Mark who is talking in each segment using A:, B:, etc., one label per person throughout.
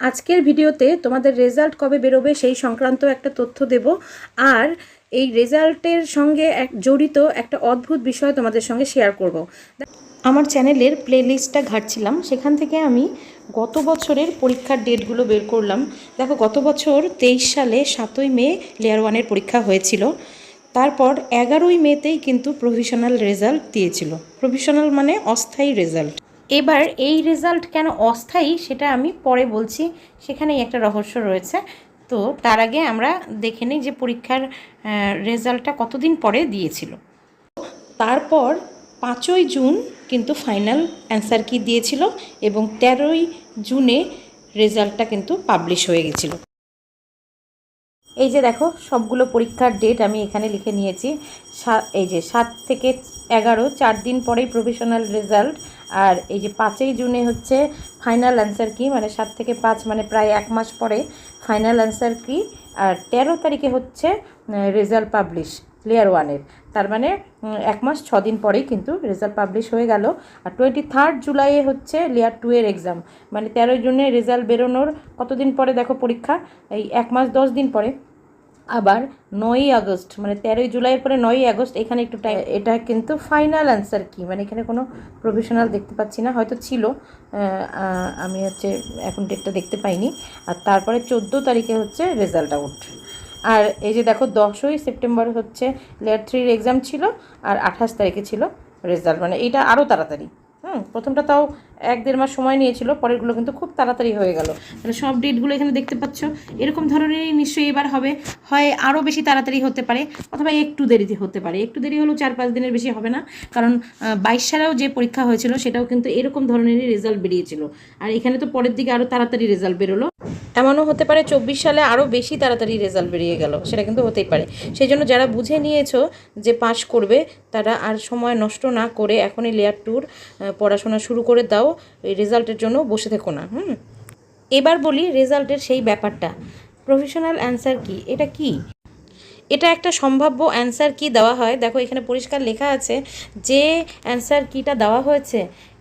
A: আজকের ভিডিওতে তোমাদের রেজাল্ট কবে বেরোবে সেই সংক্রান্ত একটা তথ্য দেব। আর এই রেজাল্টের সঙ্গে এক, জড়িত একটা অদ্ভুত বিষয় তোমাদের সঙ্গে শেয়ার করব। আমার চ্যানেলের প্লেলিস্টটা ঘাটছিলাম, সেখান থেকে আমি গত বছরের পরীক্ষার ডেটগুলো বের করলাম। দেখো, গত বছর তেইশ সালে সাতই মে লেয়ার ওয়ানের পরীক্ষা হয়েছিল। তারপর এগারোই মেতেই কিন্তু প্রভিশনাল রেজাল্ট দিয়েছিল। প্রভিশনাল মানে অস্থায়ী রেজাল্ট এবার এই রেজাল্ট কেন অস্থায়ী সেটা আমি পরে বলছি। সেখানেই একটা রহস্য রয়েছে। তো তার আগে আমরা দেখে নিই যে পরীক্ষার রেজাল্টটা কতদিন পরে দিয়েছিল। তারপর পাঁচই জুন কিন্তু ফাইনাল অ্যান্সার কি দিয়েছিল এবং তেরোই জুনে রেজাল্টটা কিন্তু পাবলিশ হয়ে গেছিল। এই যে দেখো, সবগুলো পরীক্ষার ডেট আমি এখানে লিখে নিয়েছি। এই যে সাত থেকে এগারো, চার দিন পরেই প্রফেশনাল রেজাল্ট আর এই যে পাঁচই জুনে হচ্ছে ফাইনাল অ্যান্সার কি? মানে সাত থেকে পাঁচ মানে প্রায় এক মাস পরে ফাইনাল অ্যান্সার কি? আর তেরো তারিখে হচ্ছে রেজাল্ট পাবলিশ লেয়ার ওয়ানের তার মানে এক মাস ছ দিন পরেই কিন্তু রেজাল্ট পাবলিশ হয়ে গেল। আর টোয়েন্টি থার্ড জুলাইয়ে হচ্ছে লেয়ার টু এর এক্সাম মানে তেরোই জুনে রেজাল্ট বেরোনোর কতদিন পরে দেখো পরীক্ষা? এই এক মাস, দশ দিন পরে। আবার নয়ই আগস্ট মানে তেরোই জুলাইয়ের পরে নয়ই আগস্ট, এখানে একটু টাইম এটা কিন্তু ফাইনাল অ্যান্সার কি? মানে এখানে কোনো প্রফেশনাল দেখতে পাচ্ছি না, হয়তো ছিল। আমি হচ্ছে এখন ডেটটা দেখতে পাইনি। আর তারপরে চোদ্দ তারিখে হচ্ছে রেজাল্ট আউট আর এই যে দেখো, দশই সেপ্টেম্বর হচ্ছে লেয়ার থ্রির এক্সাম ছিল, আর আঠাশ তারিখে ছিল রেজাল্ট মানে এটা আরও তাড়াতাড়ি। হুম, প্রথমটা তাও এক দেড় মাস সময় নিয়েছিল, পরেরগুলো কিন্তু খুব তাড়াতাড়ি হয়ে গেল। তাহলে সব ডেটগুলো এখানে দেখতে পাচ্ছ। এরকম ধরনেরই নিশ্চয়ই এবার হবে। হয় আরও বেশি তাড়াতাড়ি হতে পারে, অথবা একটু দেরিতে হতে পারে। একটু দেরি হলেও চার পাঁচ দিনের বেশি হবে না, কারণ বাইশ সালেও যে পরীক্ষা হয়েছিল, সেটাও কিন্তু এরকম ধরনেরই রেজাল্ট বেরিয়েছিল। আর এখানে তো পরের দিকে আরও তাড়াতাড়ি রেজাল্ট বেরোলো। এমনও হতে পারে চব্বিশ সালে আরও বেশি তাড়াতাড়ি রেজাল্ট বেরিয়ে গেল, সেটা কিন্তু হতেই পারে। সেই জন্য যারা বুঝে নিয়েছো যে পাশ করবে, তারা আর সময় নষ্ট না করে এখনই লেয়ার ট্যুর পড়াশোনা শুরু করে দাও, এই রেজাল্টের জন্য বসে থেকো না, হুম? এবার বলি রেজাল্টের সেই ব্যাপারটা। প্রফেশনাল অ্যান্সার কি? এটা কি? এটা একটা সম্ভাব্য অ্যান্সার কি দেওয়া হয়? দেখো এখানে পরিষ্কার লেখা আছে যে অ্যান্সার কিটা দেওয়া হয়েছে,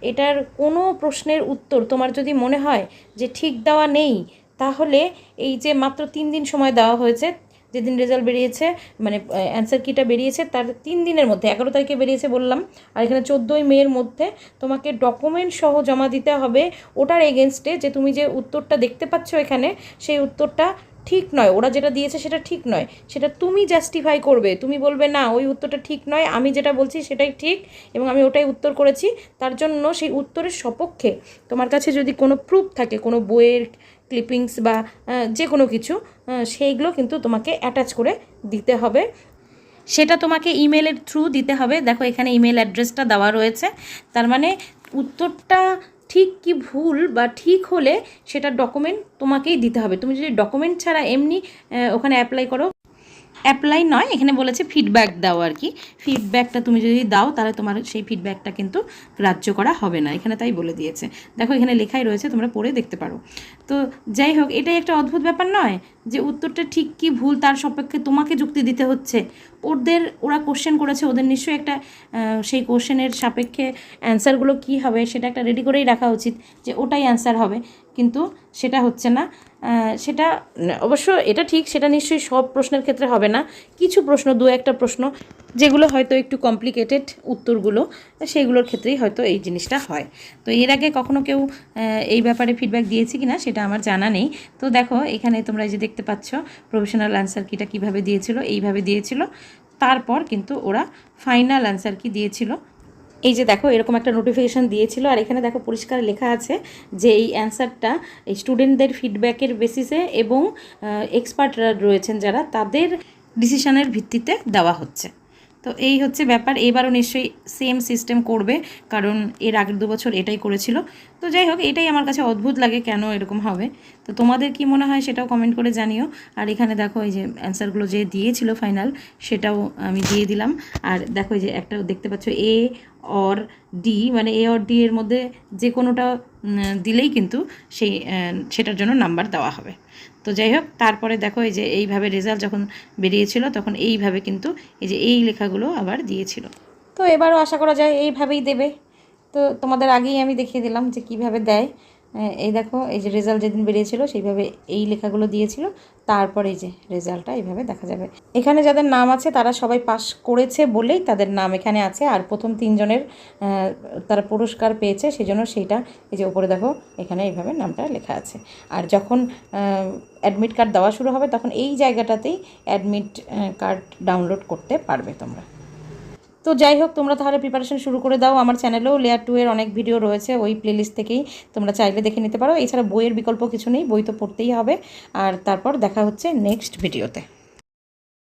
A: এটার কোনো প্রশ্নের উত্তর তোমার যদি মনে হয় যে ঠিক দেওয়া নেই তাহলে এই যে মাত্র তিন দিন সময় দেওয়া হয়েছে, যেদিন রেজাল্ট বেরিয়েছে মানে অ্যান্সার কিটা বেরিয়েছে, তার তিন দিনের মধ্যে, এগারো তারিখে বেরিয়েছে বললাম, আর এখানে চোদ্দোই মেয়ের মধ্যে তোমাকে ডকুমেন্ট সহ জমা দিতে হবে, ওটার এগেনস্টে যে তুমি যে উত্তরটা দেখতে পাচ্ছ এখানে, সেই উত্তরটা ঠিক নয়, ওরা যেটা দিয়েছে সেটা ঠিক নয়, সেটা তুমি জাস্টিফাই করবে, তুমি বলবে না, ওই উত্তরটা ঠিক নয়, আমি যেটা বলছি সেটাই ঠিক, এবং আমি ওটাই উত্তর করেছি, তার জন্য সেই উত্তরের সপক্ষে তোমার কাছে যদি কোনো প্রুফ থাকে, কোনো বইয়ের ক্লিপিংস বা যে কোনো কিছু সেইগুলো কিন্তু তোমাকে অ্যাটাচ করে দিতে হবে। সেটা তোমাকে ইমেলের থ্রু দিতে হবে। দেখো, এখানে ইমেল অ্যাড্রেসটা দেওয়া রয়েছে। তার মানে উত্তরটা ঠিক কি ভুল বা ঠিক হলে সেটা ডকুমেন্ট তোমাকেই দিতে হবে। তুমি যদি ডকুমেন্ট ছাড়া এমনি ওখানে অ্যাপ্লাই করো। অ্যাপ্লাই নয়, এখানে বলেছে ফিডব্যাক দাও আর কি। ফিডব্যাকটা তুমি যদি দাও, তাহলে তোমার সেই ফিডব্যাকটা কিন্তু গ্রাহ্য করা হবে না। এখানে তাই বলে দিয়েছে। দেখো এখানে লেখাই রয়েছে, তোমরা পড়ে দেখতে পারো। তো যাই হোক, এটাই একটা অদ্ভুত ব্যাপার নয় যে উত্তরটা ঠিক কি ভুল, তার সপক্ষে তোমাকে যুক্তি দিতে হচ্ছে। ওদের, ওরা কোশ্চেন করেছে, ওদের নিশ্চয়ই একটা সেই কোশ্চেনের সাপেক্ষে অ্যান্সারগুলো কী হবে, সেটা একটা রেডি করেই রাখা উচিত যে ওটাই অ্যান্সার হবে। কিন্তু সেটা হচ্ছে না। সেটা অবশ্য এটা ঠিক, সেটা নিশ্চয়ই সব প্রশ্নের ক্ষেত্রে হবে না। কিছু প্রশ্ন, দু একটা প্রশ্ন, যেগুলো হয়তো একটু কমপ্লিকেটেড উত্তরগুলো, সেইগুলোর ক্ষেত্রেই হয়তো এই জিনিসটা হয়। তো এর আগে কখনো কেউ এই ব্যাপারে ফিডব্যাক দিয়েছে কি না সেটা আমার জানা নেই। তো দেখো, এখানে তোমরা যে দেখতে পাচ্ছ প্রফেশনাল অ্যান্সার কিটা কীভাবে দিয়েছিল, এইভাবে দিয়েছিল। তারপর কিন্তু ওরা ফাইনাল অ্যান্সার কি দিয়েছিল। এই যে দেখো, এরকম একটা নোটিফিকেশান দিয়েছিল। আর এখানে দেখো, পরিষ্কার লেখা আছে যে এই অ্যান্সারটা এই স্টুডেন্টদের ফিডব্যাকের বেসিসে এবং এক্সপার্টরা রয়েছেন যারা, তাদের ডিসিশনের ভিত্তিতে দেওয়া হচ্ছে। তো এই হচ্ছে ব্যাপার। এবারও নিশ্চয়ই সেম সিস্টেম করবে, কারণ এর আগের দু বছর এটাই করেছিল। তো যাই হোক, এটাই আমার কাছে অদ্ভুত লাগে কেন এরকম হবে। তো তোমাদের কি মনে হয় সেটাও কমেন্ট করে জানিও। আর এখানে দেখো, এই যে অ্যান্সারগুলো যে দিয়েছিল ফাইনাল সেটাও আমি দিয়ে দিলাম। আর দেখো, এই যে একটা দেখতে পাচ্ছ এ অর ডি মানে এ অর ডি এর মধ্যে যে কোনোটা দিলেই কিন্তু সেই সেটার জন্য নাম্বার দেওয়া হবে। তো যাই হোক, তারপরে দেখো এই যে এইভাবে রেজাল্ট যখন বেরিয়েছিল, তখন এইভাবে কিন্তু এই যে এই লেখাগুলো আবার দিয়েছিল। তো এবারও আশা করা যায় এইভাবেই দেবে। তো তোমাদের আগেই আমি দেখিয়ে দিলাম যে কীভাবে দেয়। এই দেখো, এই যে রেজাল্ট যেদিন বেরিয়েছিল, সেইভাবে এই লেখাগুলো দিয়েছিল। তারপর এই যে রেজাল্টটা এইভাবে দেখা যাবে। এখানে যাদের নাম আছে, তারা সবাই পাস করেছে বলেই তাদের নাম এখানে আছে। আর প্রথম তিনজনের তারা পুরস্কার পেয়েছে, সেজন্য সেইটা, এই যে উপরে দেখো, এখানে এইভাবে নামটা লেখা আছে। আর যখন অ্যাডমিট কার্ড দেওয়া শুরু হবে, তখন এই জায়গাটাতেই অ্যাডমিট কার্ড ডাউনলোড করতে পারবে তোমরা। তো যাই হোক, তোমরা তাহলে প্রিপারেশন শুরু করে দাও। আমার চ্যানেলেও লেয়ার টু এর অনেক ভিডিও রয়েছে, ওই প্লেলিস্ট থেকেই তোমরা চাইলে দেখে নিতে পারো। এছাড়া বইয়ের বিকল্প কিছু নেই, বই তো পড়তেই হবে। আর তারপর দেখা হচ্ছে নেক্সট ভিডিওতে